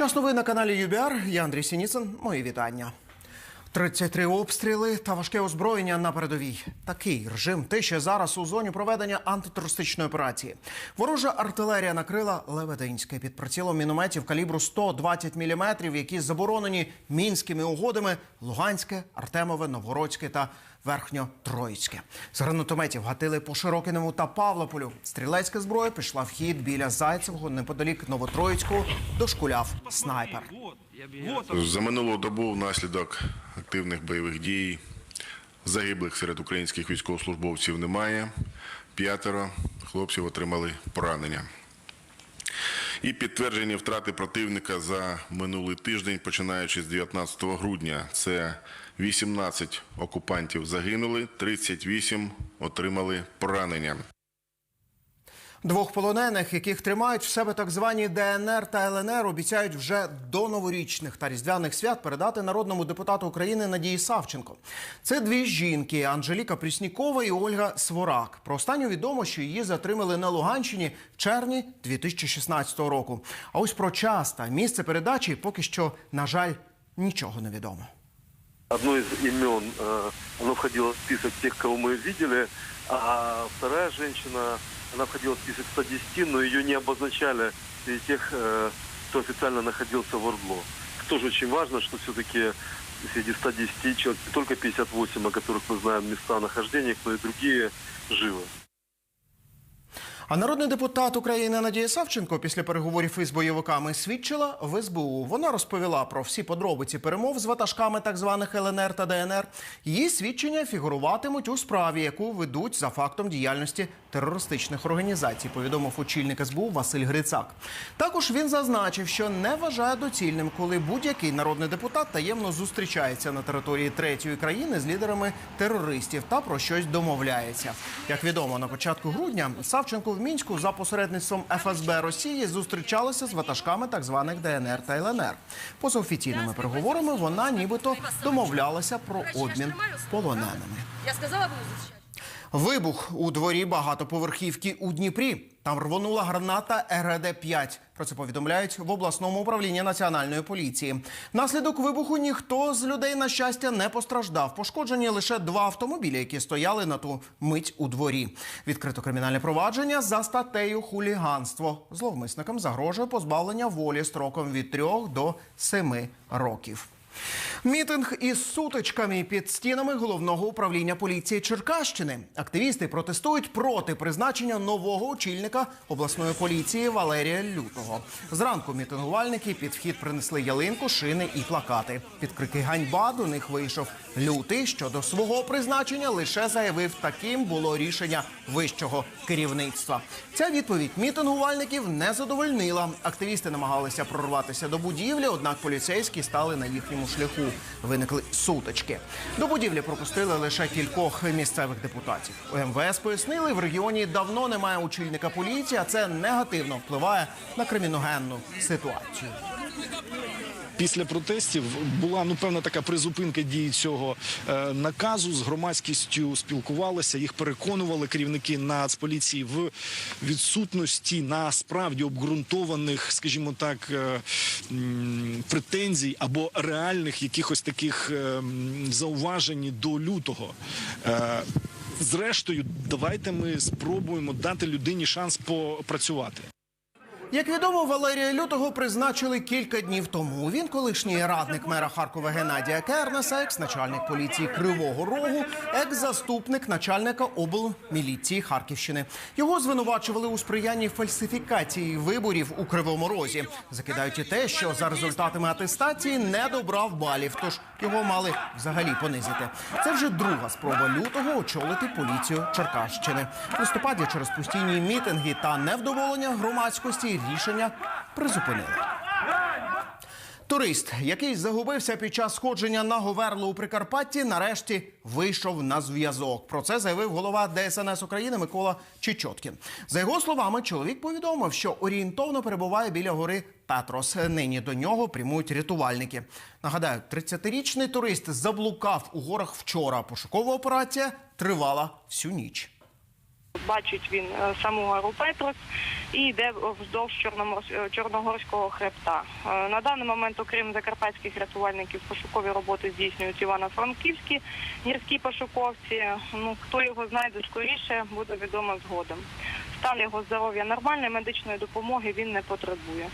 Час новин на каналі ЮБР. Я Андрій Сініцин. Мої вітання. 33 обстріли та важке озброєння на передовій. Такий режим тиші зараз у зоні проведення антитерористичної операції. Ворожа артилерія накрила Лебединське під прицілом мінометів калібру 120 мм, які заборонені мінськими угодами Луганське, Артемове, Новгородське та Верхньотроїцьке. З гранатометів гатили по Широкиному та Павлополю. Стрілецька зброя пішла в хід біля Зайцевого неподалік Новотроїцького. Дошкуляв снайпер. За минулу добу внаслідок активних бойових дій загиблих серед українських військовослужбовців немає. П'ятеро хлопців отримали поранення. І підтверджені втрати противника за минулий тиждень, починаючи з 19 грудня. Це 18 окупантів загинули, 38 отримали поранення. Двох полонених, яких тримають в себе так звані ДНР та ЛНР, обіцяють вже до новорічних та різдвяних свят передати народному депутату України Надії Савченко. Це дві жінки Анжеліка Пріснікова і Ольга Сворак. Про останню відомо, що її затримали на Луганщині в червні 2016 року. А ось про час та місце передачі поки що, на жаль, нічого не відомо. Одно из имен, э, оно входило в список тех, кого мы видели, а вторая женщина, она входила в список 110, но ее не обозначали среди тех, э, кто официально находился в Ордло. Тоже очень важно, что все-таки среди 110 человек не только 58, о которых мы знаем места нахождения, но и другие живы. А народний депутат України Надія Савченко після переговорів із бойовиками свідчила в СБУ. Вона розповіла про всі подробиці перемов з ватажками так званих ЛНР та ДНР. Її свідчення фігуруватимуть у справі, яку ведуть за фактом діяльності терористичних організацій. Повідомив очільник СБУ Василь Грицак. Також він зазначив, що не вважає доцільним, коли будь-який народний депутат таємно зустрічається на території третьої країни з лідерами терористів та про щось домовляється. Як відомо, на початку грудня Савченко в Мінську за посередництвом ФСБ Росії зустрічалася з ватажками так званих ДНР та ЛНР. Поза офіційними переговорами вона нібито домовлялася про обмін полоненими. Я сказала. Вибух у дворі багатоповерхівки у Дніпрі. Там рвонула граната РГД-5. Про це повідомляють в обласному управлінні національної поліції. Внаслідок вибуху ніхто з людей, на щастя, не постраждав. Пошкоджені лише два автомобілі, які стояли на ту мить у дворі. Відкрито кримінальне провадження за статтею хуліганство. Зловмисникам загрожує позбавлення волі строком від 3 до 7 років. Мітинг із сутичками під стінами головного управління поліції Черкащини. Активісти протестують проти призначення нового очільника обласної поліції Валерія Лютого. Зранку мітингувальники під вхід принесли ялинку, шини і плакати. Під крики ганьба до них вийшов лютий. Щодо свого призначення лише заявив, таким було рішення вищого керівництва. Ця відповідь мітингувальників не задовольнила. Активісти намагалися прорватися до будівлі, однак поліцейські стали на їхньому шляху. Виникли сутички. До будівлі пропустили лише кількох місцевих депутатів. У МВС пояснили, в регіоні давно немає очільника поліції, а це негативно впливає на криміногенну ситуацію. Після протестів була ну певна така призупинка дії цього е, наказу. З громадськістю спілкувалися, їх переконували керівники Нацполіції в відсутності насправді обґрунтованих, скажімо так, е, претензій або реальних якихось таких е, зауважень до лютого. Зрештою, давайте ми спробуємо дати людині шанс попрацювати. Як відомо, Валерія Лютого призначили кілька днів тому. Він колишній радник мера Харкова Геннадія Кернеса, екс-начальник поліції Кривого Рогу, екс-заступник начальника облміліції Харківщини. Його звинувачували у сприянні фальсифікації виборів у Кривому Розі. Закидають і те, що за результатами атестації не добрав балів, тож його мали взагалі понизити. Це вже друга спроба лютого очолити поліцію Черкащини. В листопаді через постійні мітинги та невдоволення громадськості рішення призупинили. Турист, який загубився під час сходження на Говерло у Прикарпатті, нарешті вийшов на зв'язок. Про це заявив голова ДСНС України Микола Чечоткін. За його словами, чоловік повідомив, що орієнтовно перебуває біля гори Петрос. Нині до нього прямують рятувальники. Нагадаю, 30-річний турист заблукав у горах вчора. Пошукова операція тривала всю ніч. Бачить він е, саму гору Петрос і йде вздовж е, Чорногорського хребта. Е, На даний момент, окрім закарпатських рятувальників, пошукові роботи здійснюють івано-франківські гірські пошуковці. Ну хто його знайде скоріше, буде відомо згодом. Стан його здоров'я нормальний, медичної допомоги він не потребує.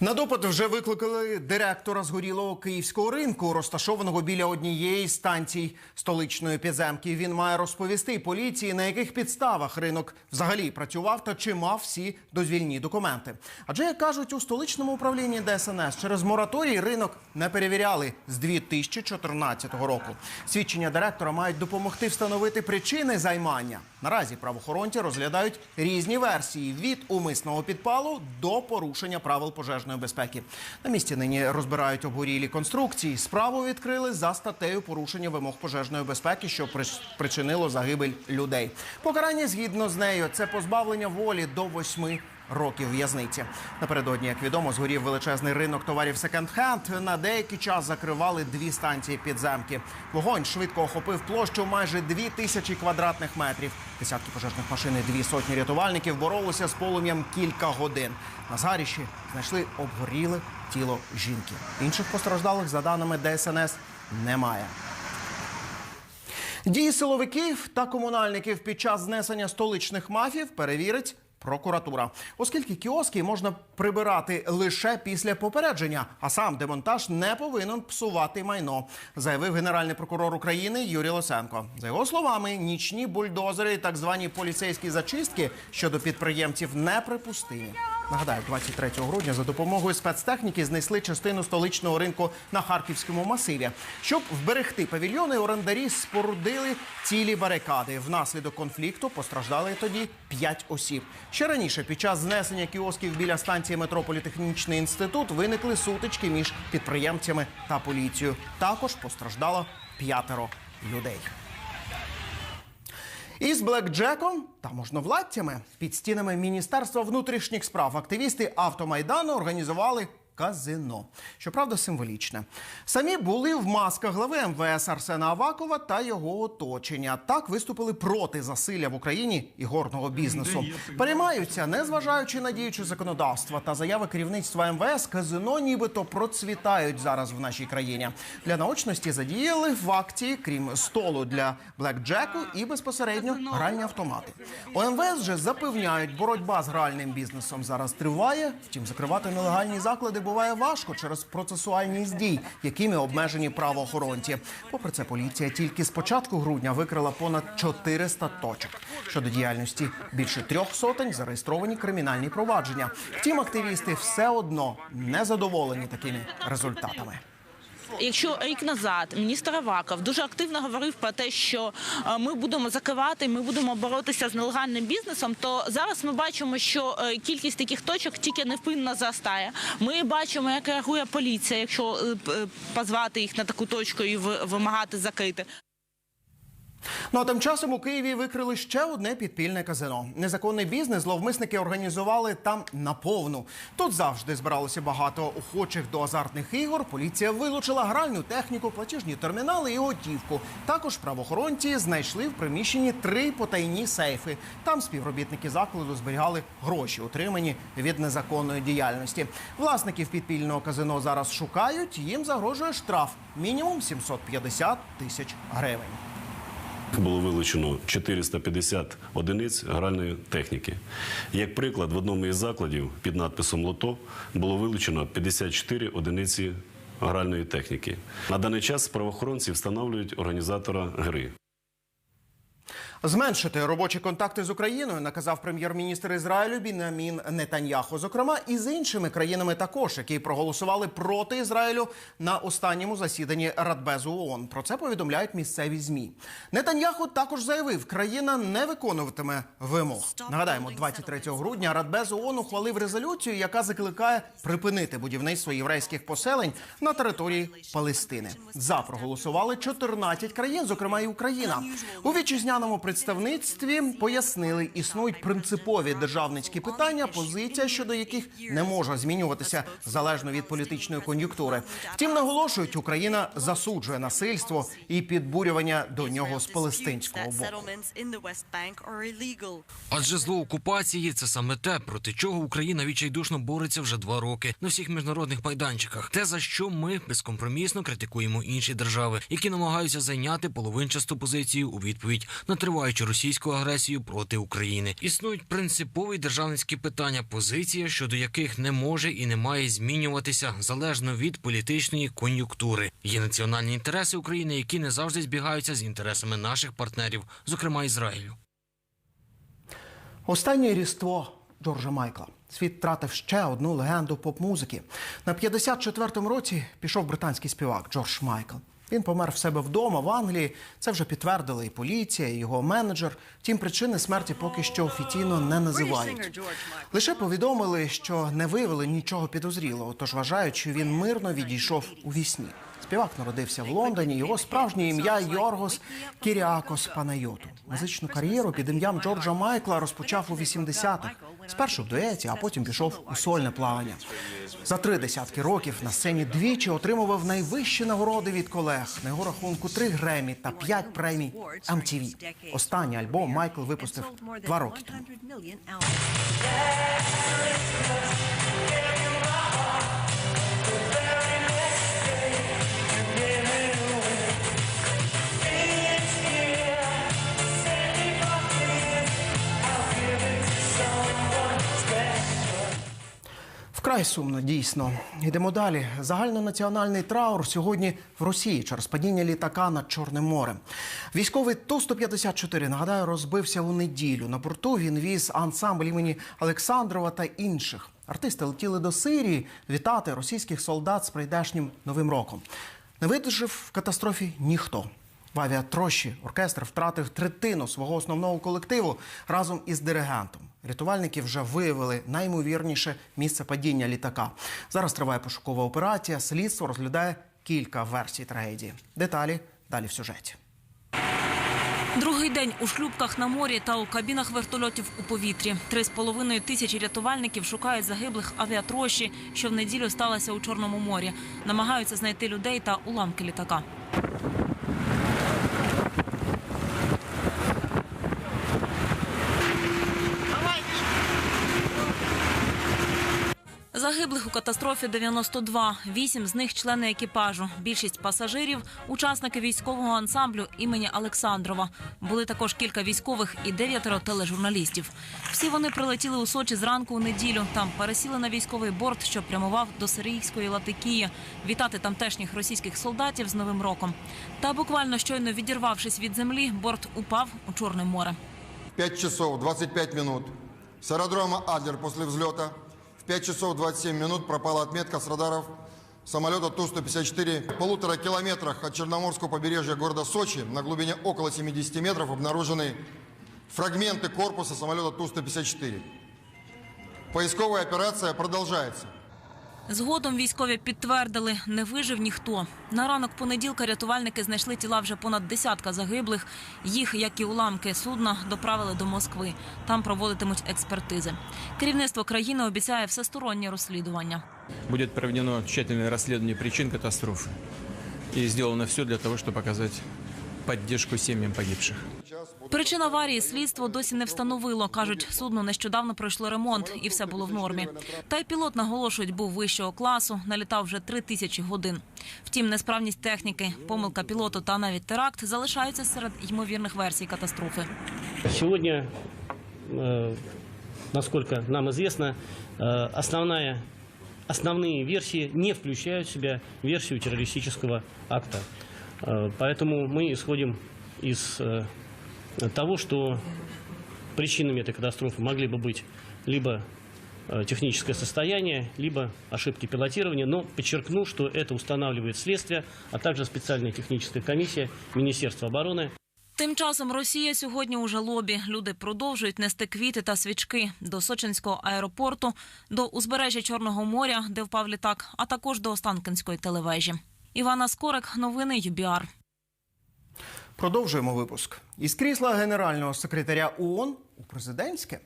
На допит вже викликали директора згорілого київського ринку, розташованого біля однієї з станцій столичної підземки. Він має розповісти поліції, на яких підставах ринок взагалі працював та чи мав всі дозвільні документи. Адже як кажуть у столичному управлінні ДСНС, через мораторій ринок не перевіряли з 2014 року. Свідчення директора мають допомогти встановити причини займання. Наразі правоохоронці розглядають різні версії від умисного підпалу до порушення правил пожежної безпеки. На місці нині розбирають обгорілі конструкції. Справу відкрили за статтею порушення вимог пожежної безпеки, що прич- причинило загибель людей. Покарання згідно з нею це позбавлення волі до восьми років в'язниці. Напередодні, як відомо, згорів величезний ринок товарів секонд-хенд. На деякий час закривали дві станції підземки. Вогонь швидко охопив площу майже дві тисячі квадратних метрів. Десятки пожежних машин і дві сотні рятувальників боролися з полум'ям кілька годин. На згаріші знайшли обгоріле тіло жінки. Інших постраждалих, за даними ДСНС, немає. Дії силовиків та комунальників під час знесення столичних мафів перевірить прокуратура, оскільки кіоски можна прибирати лише після попередження, а сам демонтаж не повинен псувати майно, заявив генеральний прокурор України Юрій Лосенко. За його словами, нічні бульдозери так звані поліцейські зачистки щодо підприємців неприпустимі. Нагадаю, 23 грудня за допомогою спецтехніки знесли частину столичного ринку на харківському масиві. Щоб вберегти павільйони, орендарі спорудили цілі барикади. Внаслідок конфлікту постраждали тоді 5 осіб. Ще раніше, під час знесення кіосків біля станції метро Політехнічний інститут, виникли сутички між підприємцями та поліцією. Також постраждало п'ятеро людей. Із блекджеком? Та можновладцями. Під стінами Міністерства внутрішніх справ активісти автомайдану організували казино. Щоправда, символічне. Самі були в масках глави МВС Арсена Авакова та його оточення. Так виступили проти засилля в Україні ігорного бізнесу. Переймаються, незважаючи на діюче законодавство та заяви керівництва МВС, казино нібито процвітають зараз в нашій країні. Для наочності задіяли в акції, крім столу для блекджеку і безпосередньо гральні автомати. У МВС же запевняють, боротьба з гральним бізнесом зараз триває. Втім, закривати нелегальні заклади буває важко через процесуальність дій, якими обмежені правоохоронці. Попри це, поліція тільки з початку грудня викрила понад 400 точок. Щодо діяльності більше трьох сотень зареєстровані кримінальні провадження. Втім, активісти все одно не задоволені такими результатами. Якщо рік назад міністр Аваков дуже активно говорив про те, що е, ми будемо закривати, ми будемо боротися з нелегальним бізнесом, то зараз ми бачимо, що е, кількість таких точок тільки невпинно зростає. Ми бачимо, як реагує поліція, якщо е, позвати їх на таку точку і ви- вимагати закрити. Ну а тим часом у Києві викрили ще одне підпільне казино. Незаконний бізнес зловмисники організували там наповну. Тут завжди збиралося багато охочих до азартних ігор. Поліція вилучила гральну техніку, платіжні термінали і готівку. Також правоохоронці знайшли в приміщенні три потайні сейфи. Там співробітники закладу зберігали гроші, отримані від незаконної діяльності. Власників підпільного казино зараз шукають. Їм загрожує штраф мінімум 750 тисяч гривень. Було вилучено 450 одиниць гральної техніки. Як приклад, в одному із закладів під надписом Лото було вилучено 54 одиниці гральної техніки. На даний час правоохоронці встановлюють організатора гри. Зменшити робочі контакти з Україною наказав прем'єр-міністр Ізраїлю Бінамін Нетаньяху. Зокрема, і з іншими країнами також, які проголосували проти Ізраїлю на останньому засіданні Радбезу ООН. Про це повідомляють місцеві змі. Нетаньяху також заявив, країна не виконуватиме вимог. Нагадаємо, 23 грудня Радбез ООН ухвалив резолюцію, яка закликає припинити будівництво єврейських поселень на території Палестини. За проголосували 14 країн, зокрема і Україна. У вітчизняному представництві пояснили, існують принципові державницькі питання, позиція щодо яких не може змінюватися залежно від політичної кон'юнктури. Втім, наголошують, Україна засуджує насильство і підбурювання до нього з палестинського боку. Адже зло окупації це саме те, проти чого Україна відчайдушно бореться вже два роки на всіх міжнародних майданчиках. Те за що ми безкомпромісно критикуємо інші держави, які намагаються зайняти половинчасту позицію у відповідь на триваючу російську агресію проти України. Існують принципові державницькі питання, позиція щодо яких не може і не має змінюватися залежно від політичної кон'юнктури. Є національні інтереси України, які не завжди збігаються з інтересами наших партнерів, зокрема Ізраїлю. Останнє різдво Джорджа Майкла. Світ втратив ще одну легенду поп-музики. На 54-му році пішов британський співак Джордж Майкл. Він помер в себе вдома в Англії. Це вже підтвердили і поліція, і його менеджер. Втім, причини смерті поки що офіційно не називають. Лише повідомили, що не виявили нічого підозрілого, тож вважають, що він мирно відійшов у вісні. Співак народився в Лондоні. Його справжнє ім'я Йоргос Кіріакос Панайоту. Музичну кар'єру під ім'ям Джорджа Майкла розпочав у 80-х. Спершу в дуеті, а потім пішов у сольне плавання. За три десятки років на сцені двічі отримував найвищі нагороди від колег. На його рахунку три Гремі та п'ять премій MTV. Останній альбом Майкл випустив два роки тому. Вкрай сумно, дійсно. Йдемо далі. Загальнонаціональний траур сьогодні в Росії через падіння літака над Чорним морем. Військовий Ту-154, нагадаю, розбився у неділю. На борту він віз ансамбль імені Олександрова та інших. Артисти летіли до Сирії вітати російських солдат з прийдешнім новим роком. Не видержав в катастрофі ніхто. В авіатрощі оркестр втратив третину свого основного колективу разом із диригентом. Рятувальники вже виявили наймовірніше місце падіння літака. Зараз триває пошукова операція. Слідство розглядає кілька версій трагедії. Деталі далі в сюжеті. Другий день у шлюпках на морі та у кабінах вертольотів у повітрі. Три з половиною тисячі рятувальників шукають загиблих авіатрощі, що в неділю сталося у Чорному морі. Намагаються знайти людей та уламки літака. Загиблих у катастрофі 92. Вісім з них члени екіпажу. Більшість пасажирів учасники військового ансамблю імені Олександрова. Були також кілька військових і дев'ятеро тележурналістів. Всі вони прилетіли у Сочі зранку у неділю. Там пересіли на військовий борт, що прямував до сирійської Латикії, вітати тамтешніх російських солдатів з Новим роком. Та буквально щойно відірвавшись від землі, борт упав у Чорне море. 5 часов 25 минут. С аэродрома Адлер после взлета 5 часов 27 минут пропала отметка с радаров самолета Ту-154. В полутора километрах от Черноморского побережья города Сочи на глубине около 70 метров обнаружены фрагменты корпуса самолета Ту-154. Поисковая операция продолжается. Згодом військові підтвердили, не вижив ніхто. На ранок понеділка рятувальники знайшли тіла вже понад десятка загиблих. Їх, як і уламки судна, доправили до Москви. Там проводитимуть експертизи. Керівництво країни обіцяє всестороннє розслідування. Будет проведено тщательное расследование причин катастрофы. И сделано все для того, чтобы оказать поддержку семьям погибших. Причин аварії слідство досі не встановило. кажуть, судно нещодавно пройшло ремонт і все було в нормі. Та й пілот наголошують, був вищого класу, налітав вже три тисячі годин. Втім, несправність техніки, помилка пілоту та навіть теракт залишаються серед ймовірних версій катастрофи. Сегодня, э, насколько нам известно, э, основная, основные версии не включают в себя версию террористического акта. Э, Поэтому мы исходим из э, того, что причинами этой катастрофы могли бы быть либо э, техническое состояние, либо ошибки пилотирования. Но подчеркну, что это устанавливает следствие, а также специальная техническая комиссия Министерства обороны. Тим часом Росія сьогодні у жалобі. Люди продовжують нести квіти та свічки до Сочинського аеропорту, до узбережжя Чорного моря, де впав літак, а також до Останкінської телевежі. Івана Скорик, новини ЮБІАР. Продовжуємо випуск. Із крісла генерального секретаря ООН у президентське.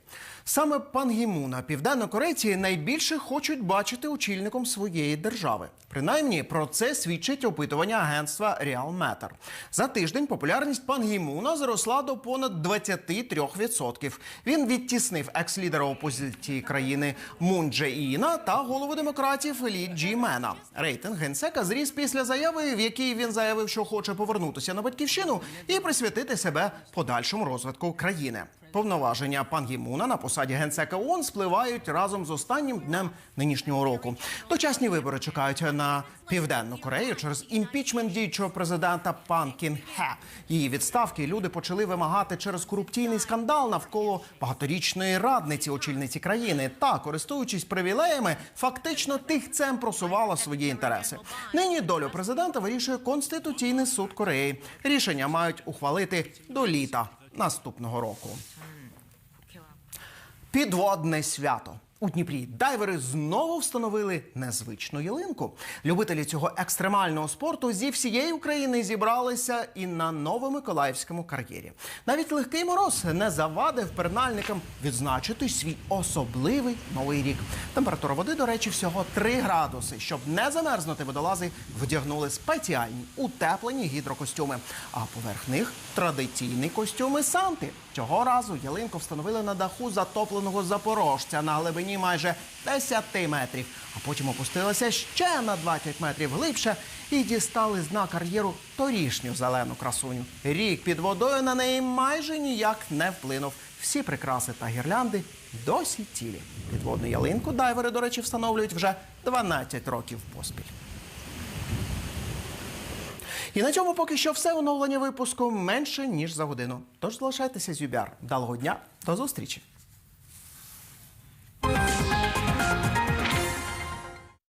Саме пан Гімуна південнокорейці найбільше хочуть бачити очільником своєї держави. Принаймні про це свідчить опитування агентства Matter. За тиждень популярність пан Гімуна зросла до понад 23%. Він відтіснив екс-лідера опозиції країни Мун Дже Іна та голову демократів Лі Джі Мена. Рейтинг генсека зріс після заяви, в якій він заявив, що хоче повернутися на батьківщину і присвятити себе подальшому розвитку країни. Повноваження пан Гімуна на посаді генсека ООН спливають разом з останнім днем нинішнього року. Дочасні вибори чекають на південну Корею через імпічмент діючого президента Пан Кін Хе. Її відставки люди почали вимагати через корупційний скандал навколо багаторічної радниці очільниці країни та, користуючись привілеями, фактично тихцем просувала свої інтереси. Нині долю президента вирішує конституційний суд Кореї. Рішення мають ухвалити до літа наступного року. Підводне свято. У Дніпрі дайвери знову встановили незвичну ялинку. Любителі цього екстремального спорту зі всієї України зібралися і на Новомиколаївському кар'єрі. Навіть легкий мороз не завадив пернальникам відзначити свій особливий новий рік. Температура води, до речі, всього 3 градуси. Щоб не замерзнути, водолази вдягнули спеціальні утеплені гідрокостюми. А поверх них традиційні костюми Санти. Цього разу ялинку встановили на даху затопленого запорожця на глибині майже 10 метрів, а потім опустилися ще на 20 метрів глибше і дістали дна кар'єру торішню зелену красуню. Рік під водою на неї майже ніяк не вплинув. Всі прикраси та гірлянди досі цілі. Підводну ялинку дайвери, до речі, встановлюють вже 12 років поспіль. І на цьому поки що все оновлення випуску менше ніж за годину. Тож залишайтеся з Юбяр. Далого дня, до зустрічі!